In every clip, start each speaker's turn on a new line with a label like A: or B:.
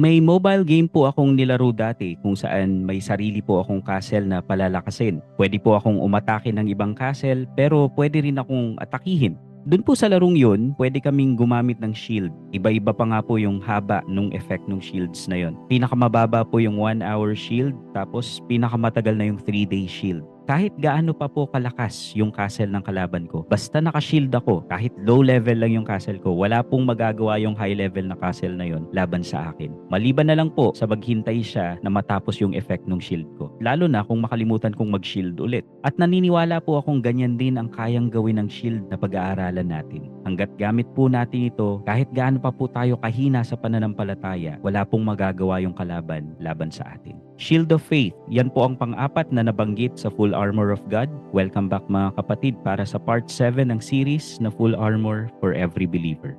A: May mobile game po akong nilaro dati kung saan may sarili po akong castle na palalakasin. Pwede po akong umatake ng ibang castle pero pwede rin akong atakihin. Doon po sa larong yun, pwede kaming gumamit ng shield. Iba-iba pa nga po yung haba nung effect ng shields na yon. Pinakamababa po yung 1 hour shield, tapos pinakamatagal na yung 3 day shield kahit gaano pa po kalakas yung castle ng kalaban ko, basta naka-shield ako, kahit low level lang yung castle ko, wala pong magagawa yung high level na castle na yon laban sa akin. Maliban na lang po sa maghintay siya na matapos yung effect ng shield ko. Lalo na kung makalimutan kong mag-shield ulit. At naniniwala po akong ganyan din ang kayang gawin ng shield na pag-aaralan natin. Hanggat gamit po natin ito, kahit gaano pa po tayo kahina sa pananampalataya, wala pong magagawa yung kalaban laban sa atin. Shield of Faith, yan po ang pang-apat na nabanggit sa Full Armor of God. Welcome back mga kapatid para sa part 7 ng series na Full Armor for Every Believer.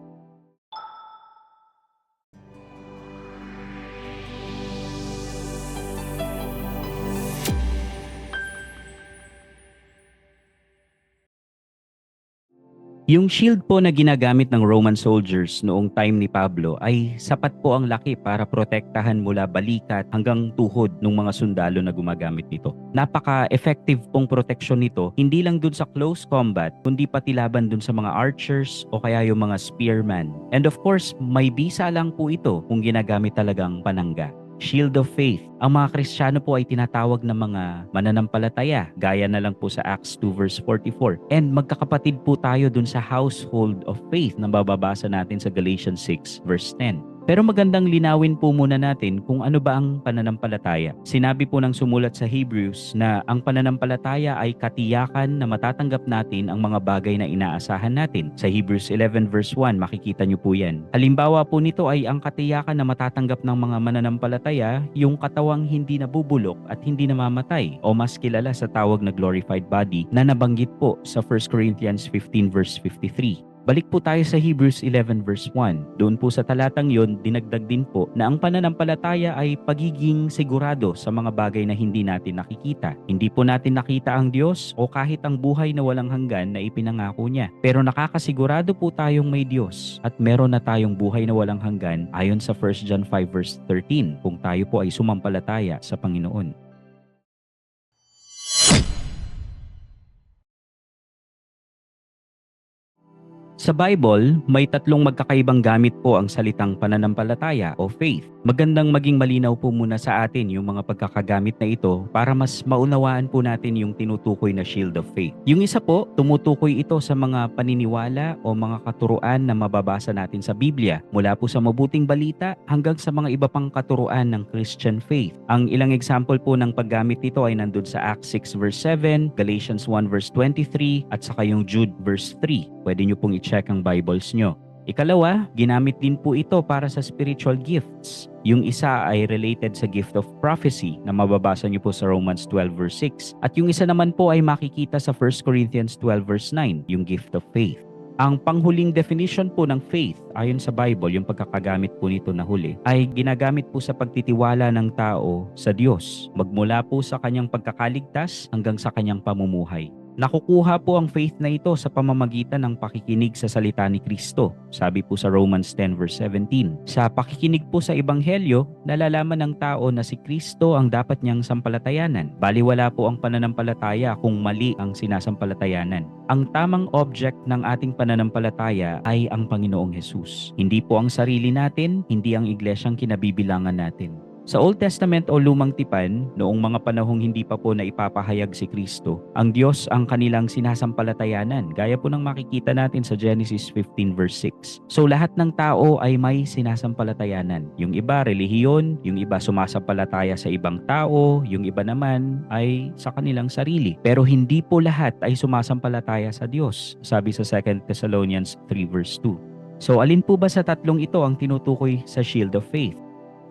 A: Yung shield po na ginagamit ng Roman soldiers noong time ni Pablo ay sapat po ang laki para protektahan mula balikat hanggang tuhod ng mga sundalo na gumagamit nito. Napaka-effective pong proteksyon nito, hindi lang dun sa close combat, kundi pati laban dun sa mga archers o kaya yung mga spearman. And of course, may bisa lang po ito kung ginagamit talagang panangga shield of faith. Ang mga Kristiyano po ay tinatawag na mga mananampalataya, gaya na lang po sa Acts 2 verse 44. And magkakapatid po tayo dun sa household of faith na bababasa natin sa Galatians 6 verse 10. Pero magandang linawin po muna natin kung ano ba ang pananampalataya. Sinabi po ng sumulat sa Hebrews na ang pananampalataya ay katiyakan na matatanggap natin ang mga bagay na inaasahan natin. Sa Hebrews 11 verse 1, makikita niyo po yan. Halimbawa po nito ay ang katiyakan na matatanggap ng mga mananampalataya yung katawang hindi nabubulok at hindi namamatay o mas kilala sa tawag na glorified body na nabanggit po sa 1 Corinthians 15 verse 53. Balik po tayo sa Hebrews 11 verse 1. Doon po sa talatang yon, dinagdag din po na ang pananampalataya ay pagiging sigurado sa mga bagay na hindi natin nakikita. Hindi po natin nakita ang Diyos o kahit ang buhay na walang hanggan na ipinangako niya. Pero nakakasigurado po tayong may Diyos at meron na tayong buhay na walang hanggan ayon sa 1 John 5 verse 13 kung tayo po ay sumampalataya sa Panginoon. Sa Bible, may tatlong magkakaibang gamit po ang salitang pananampalataya o faith. Magandang maging malinaw po muna sa atin yung mga pagkakagamit na ito para mas maunawaan po natin yung tinutukoy na shield of faith. Yung isa po, tumutukoy ito sa mga paniniwala o mga katuruan na mababasa natin sa Biblia mula po sa mabuting balita hanggang sa mga iba pang katuruan ng Christian faith. Ang ilang example po ng paggamit nito ay nandun sa Acts 6 verse 7, Galatians 1 verse 23 at saka yung Jude verse 3. Pwede nyo pong i-check ang Bibles nyo. Ikalawa, ginamit din po ito para sa spiritual gifts. Yung isa ay related sa gift of prophecy na mababasa niyo po sa Romans 12 verse 6. At yung isa naman po ay makikita sa 1 Corinthians 12 verse 9, yung gift of faith. Ang panghuling definition po ng faith ayon sa Bible, yung pagkakagamit po nito na huli, ay ginagamit po sa pagtitiwala ng tao sa Diyos, magmula po sa kanyang pagkakaligtas hanggang sa kanyang pamumuhay. Nakukuha po ang faith na ito sa pamamagitan ng pakikinig sa salita ni Kristo. Sabi po sa Romans 10 verse 17. Sa pakikinig po sa Ebanghelyo, nalalaman ng tao na si Kristo ang dapat niyang sampalatayanan. Baliwala po ang pananampalataya kung mali ang sinasampalatayanan. Ang tamang object ng ating pananampalataya ay ang Panginoong Hesus. Hindi po ang sarili natin, hindi ang iglesyang kinabibilangan natin. Sa Old Testament o Lumang Tipan, noong mga panahong hindi pa po na ipapahayag si Kristo, ang Diyos ang kanilang sinasampalatayanan, gaya po ng makikita natin sa Genesis 15 verse 6. So lahat ng tao ay may sinasampalatayanan. Yung iba relihiyon, yung iba sumasampalataya sa ibang tao, yung iba naman ay sa kanilang sarili. Pero hindi po lahat ay sumasampalataya sa Diyos, sabi sa 2 Thessalonians 3 verse 2. So alin po ba sa tatlong ito ang tinutukoy sa shield of faith?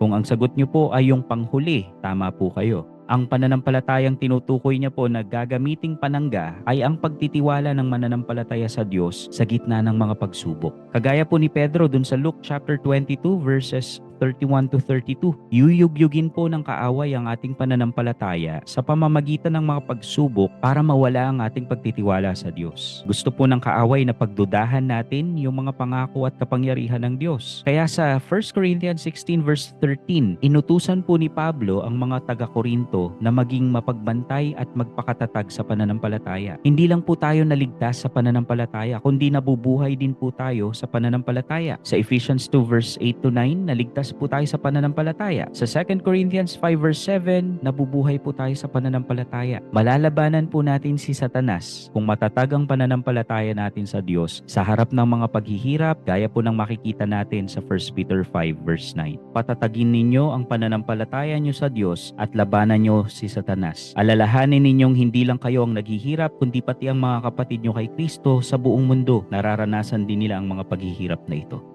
A: Kung ang sagot niyo po ay yung panghuli, tama po kayo. Ang pananampalatayang tinutukoy niya po na gagamiting panangga ay ang pagtitiwala ng mananampalataya sa Diyos sa gitna ng mga pagsubok. Kagaya po ni Pedro dun sa Luke chapter 22 verses 31 to 32. Yuyugyugin po ng kaaway ang ating pananampalataya sa pamamagitan ng mga pagsubok para mawala ang ating pagtitiwala sa Diyos. Gusto po ng kaaway na pagdudahan natin yung mga pangako at kapangyarihan ng Diyos. Kaya sa 1 Corinthians 16 verse 13, inutusan po ni Pablo ang mga taga-Korinto na maging mapagbantay at magpakatatag sa pananampalataya. Hindi lang po tayo naligtas sa pananampalataya, kundi nabubuhay din po tayo sa pananampalataya. Sa Ephesians 2 verse 8 to 9, naligtas po tayo sa pananampalataya. Sa 2 Corinthians 5 verse 7, nabubuhay po tayo sa pananampalataya. Malalabanan po natin si Satanas kung matatag ang pananampalataya natin sa Diyos sa harap ng mga paghihirap gaya po ng makikita natin sa 1 Peter 5 verse 9. Patatagin ninyo ang pananampalataya nyo sa Diyos at labanan nyo si Satanas. Alalahanin ninyong hindi lang kayo ang naghihirap kundi pati ang mga kapatid nyo kay Kristo sa buong mundo. Nararanasan din nila ang mga paghihirap na ito.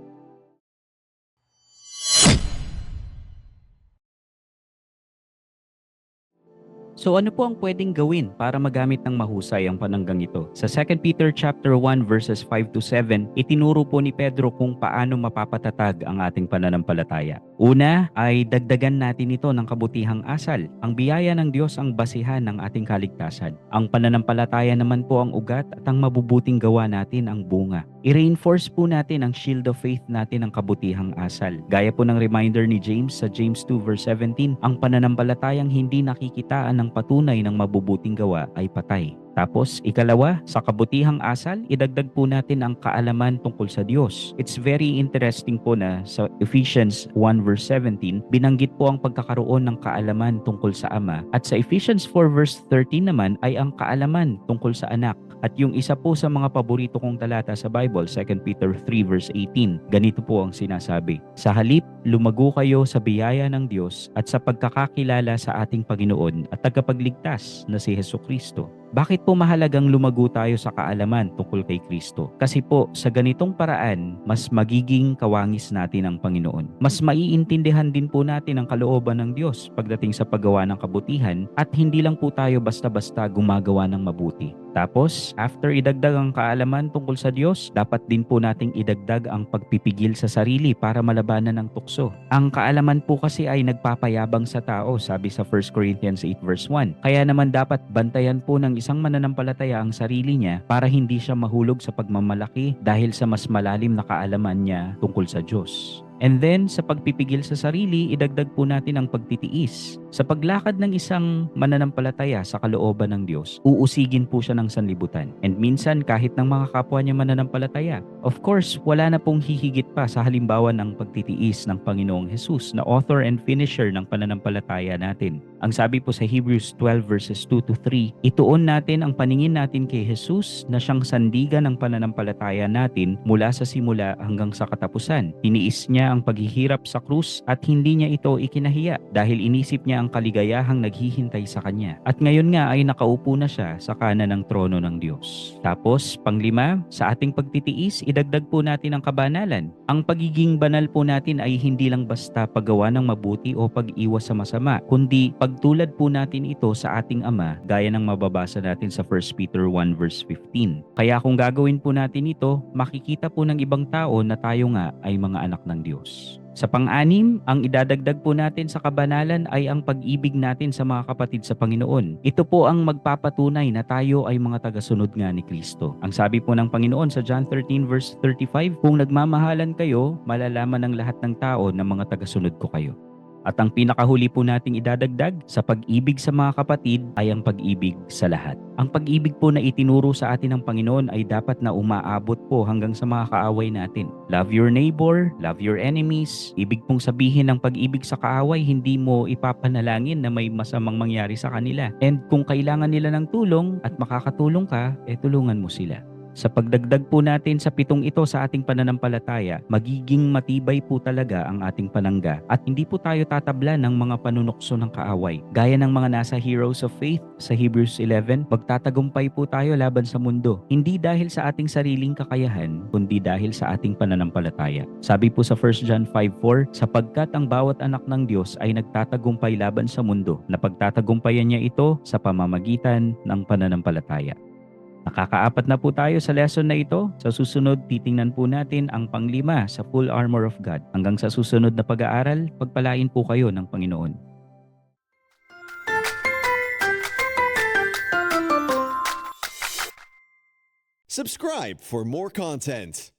A: So ano po ang pwedeng gawin para magamit ng mahusay ang pananggang ito? Sa 2 Peter chapter 1 verses 5 to 7, itinuro po ni Pedro kung paano mapapatatag ang ating pananampalataya. Una ay dagdagan natin ito ng kabutihang asal. Ang biyaya ng Diyos ang basihan ng ating kaligtasan. Ang pananampalataya naman po ang ugat at ang mabubuting gawa natin ang bunga. I-reinforce po natin ang shield of faith natin ng kabutihang asal. Gaya po ng reminder ni James sa James 2 verse 17, ang pananampalatayang hindi nakikitaan ng patunay ng mabubuting gawa ay patay. Tapos, ikalawa, sa kabutihang asal, idagdag po natin ang kaalaman tungkol sa Diyos. It's very interesting po na sa Ephesians 1 verse 17, binanggit po ang pagkakaroon ng kaalaman tungkol sa Ama. At sa Ephesians 4 verse 13 naman ay ang kaalaman tungkol sa anak. At yung isa po sa mga paborito kong talata sa Bible, 2 Peter 3 verse 18, ganito po ang sinasabi. Sa halip, lumago kayo sa biyaya ng Diyos at sa pagkakakilala sa ating Panginoon at tagapagligtas na si Heso Kristo. Bakit po mahalagang lumago tayo sa kaalaman tungkol kay Kristo? Kasi po, sa ganitong paraan, mas magiging kawangis natin ang Panginoon. Mas maiintindihan din po natin ang kalooban ng Diyos pagdating sa paggawa ng kabutihan at hindi lang po tayo basta-basta gumagawa ng mabuti. Tapos, after idagdag ang kaalaman tungkol sa Diyos, dapat din po nating idagdag ang pagpipigil sa sarili para malabanan ng tukso. Ang kaalaman po kasi ay nagpapayabang sa tao, sabi sa 1 Corinthians 8 verse 1. Kaya naman dapat bantayan po ng isang mananampalataya ang sarili niya para hindi siya mahulog sa pagmamalaki dahil sa mas malalim na kaalaman niya tungkol sa Diyos. And then, sa pagpipigil sa sarili, idagdag po natin ang pagtitiis. Sa paglakad ng isang mananampalataya sa kalooban ng Diyos, uusigin po siya ng sanlibutan. And minsan, kahit ng mga kapwa niya mananampalataya. Of course, wala na pong hihigit pa sa halimbawa ng pagtitiis ng Panginoong Jesus na author and finisher ng pananampalataya natin. Ang sabi po sa Hebrews 12 verses 2 to 3, ituon natin ang paningin natin kay Jesus na siyang sandigan ng pananampalataya natin mula sa simula hanggang sa katapusan. Tiniis niya ang paghihirap sa krus at hindi niya ito ikinahiya dahil inisip niya ang kaligayahang naghihintay sa kanya. At ngayon nga ay nakaupo na siya sa kanan ng trono ng Diyos. Tapos, panglima, sa ating pagtitiis, idagdag po natin ang kabanalan. Ang pagiging banal po natin ay hindi lang basta paggawa ng mabuti o pag-iwas sa masama, kundi pagtulad po natin ito sa ating Ama gaya ng mababasa natin sa 1 Peter 1 verse 15. Kaya kung gagawin po natin ito, makikita po ng ibang tao na tayo nga ay mga anak ng Diyos. Sa pang-anim, ang idadagdag po natin sa kabanalan ay ang pag-ibig natin sa mga kapatid sa Panginoon. Ito po ang magpapatunay na tayo ay mga tagasunod nga ni Kristo. Ang sabi po ng Panginoon sa John 13 verse 35, Kung nagmamahalan kayo, malalaman ng lahat ng tao na mga tagasunod ko kayo. At ang pinakahuli po nating idadagdag sa pag-ibig sa mga kapatid ay ang pag-ibig sa lahat. Ang pag-ibig po na itinuro sa atin ng Panginoon ay dapat na umaabot po hanggang sa mga kaaway natin. Love your neighbor, love your enemies. Ibig pong sabihin ng pag-ibig sa kaaway, hindi mo ipapanalangin na may masamang mangyari sa kanila. And kung kailangan nila ng tulong at makakatulong ka, eh tulungan mo sila. Sa pagdagdag po natin sa pitong ito sa ating pananampalataya, magiging matibay po talaga ang ating panangga at hindi po tayo tatabla ng mga panunokso ng kaaway. Gaya ng mga nasa Heroes of Faith sa Hebrews 11, magtatagumpay po tayo laban sa mundo. Hindi dahil sa ating sariling kakayahan, kundi dahil sa ating pananampalataya. Sabi po sa 1 John 5.4, sapagkat ang bawat anak ng Diyos ay nagtatagumpay laban sa mundo, na pagtatagumpayan niya ito sa pamamagitan ng pananampalataya. Nakakaapat na po tayo sa lesson na ito. Sa susunod, titingnan po natin ang panglima sa full armor of God. Hanggang sa susunod na pag-aaral, pagpalain po kayo ng Panginoon.
B: Subscribe for more content.